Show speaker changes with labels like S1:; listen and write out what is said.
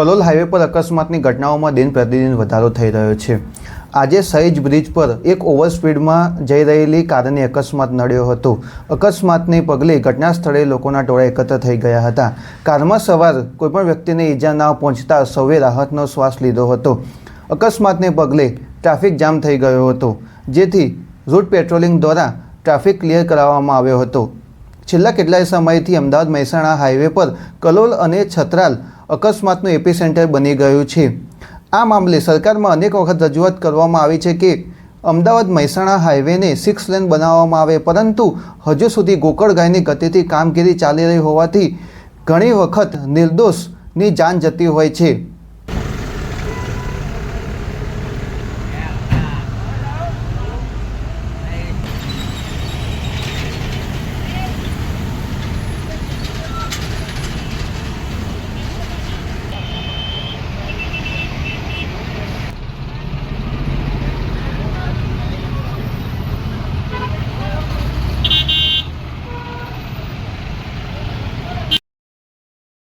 S1: Kalol highway પર અકસ્માતની ઘટનાઓમાં દિન પ્રતિદિન વધારો થઈ રહ્યો છે. આજે સહેજ બ્રિજ પર એક ઓવરસ્પીડમાં જઈ રહેલી કારને અકસ્માત નડ્યો હતો. અકસ્માતને પગલે ઘટના સ્થળે લોકોના ટોળા એકત્ર થઈ ગયા હતા. કારમાં સવાર કોઈપણ વ્યક્તિને ઈજા ના પહોંચતા સૌએ રાહતનો શ્વાસ લીધો હતો. અકસ્માતને પગલે ટ્રાફિક જામ થઈ ગયો હતો, જેથી રૂટ પેટ્રોલિંગ દ્વારા ટ્રાફિક ક્લિયર કરાવવામાં આવ્યો હતો. છેલ્લા કેટલાય સમયથી અમદાવાદ મહેસાણા હાઈવે પર કલોલ અને છત્રાલ અકસ્માતનું એપિસેન્ટર બની ગયું છે. આ મામલે સરકારમાં અનેક વખત રજૂઆત કરવામાં આવી છે કે અમદાવાદ મહેસાણા હાઈવેને સિક્સ લેન બનાવવામાં આવે, પરંતુ હજુ સુધી ગોકળગાયની ગતિથી કામગીરી ચાલી રહી હોવાથી ઘણી વખત નિર્દોષની જાન જતી હોય છે.